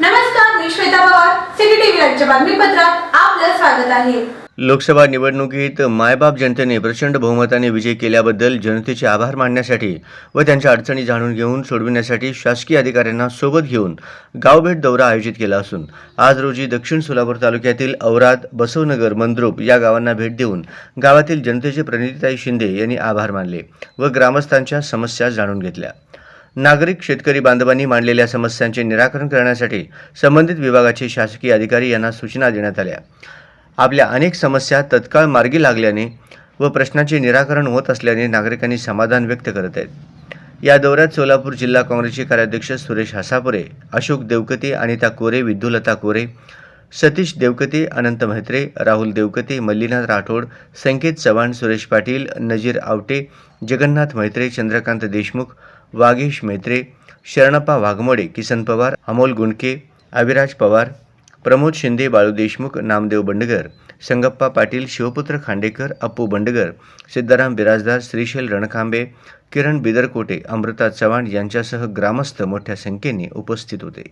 नमस्कार मी Shweta Pawar city TV बातमीपत्रात आप स्वागत आहे. लोकसभा निवडणुकीत मायबाप जनतेने प्रचंड बहुमताने विजय केल्याबद्दल जनतेचे आभार मानण्यासाठी व त्यांच्या अडचणी जाणून घेऊन सोडविण्यासाठी शासकीय अधिकाऱ्यांना सोबत घेऊन गावभेट दौरा आयोजित केला असून आज रोजी दक्षिण सोलापूर तालुक्यातील औराद बसवनगर मंद्रुप या गावांना भेट देऊन गावातील जनतेचे प्रणितीताई शिंदे यांनी आभार मानले व ग्रामस्थांच्या समस्या जाणून घेतल्या. नागरिक शेतकरी बांधवांनी मांडलेल्या समस्यांचे निराकरण करण्यासाठी संबंधित विभागाचे शासकीय अधिकारी यांना सूचना देण्यात आल्या. आपल्या अनेक समस्या तत्काळ मार्गी लागल्याने व प्रश्नांचे निराकरण होत असल्याने नागरिकांनी समाधान व्यक्त करत आहेत. या दौऱ्यात सोलापूर जिल्हा काँग्रेसचे कार्याध्यक्ष सुरेश हसापुरे अशोक देवकते अनिता कोरे विद्युलता कोरे सतीश देवकते अनंत म्हेत्रे राहुल देवकते मल्लीनाथ राठोड संकेत चव्हाण सुरेश पाटील नजीर आवटे जगन्नाथ मैत्रे चंद्रकांत देशमुख वागेश मैत्रे शरणप्पा वाघमोडे किसन पवार अमोल गुंडके अविराज पवार प्रमोद शिंदे बाळू देशमुख नामदेव बंडगर संगप्पा पाटील शिवपुत्र खांडेकर अप्पू बंडगर सिद्धाराम बिराजदार श्रीशैल रणखांबे किरण बिदरकोटे अमृता चव्हाण यांच्यासह ग्रामस्थ मोठ्या संख्येने उपस्थित होते.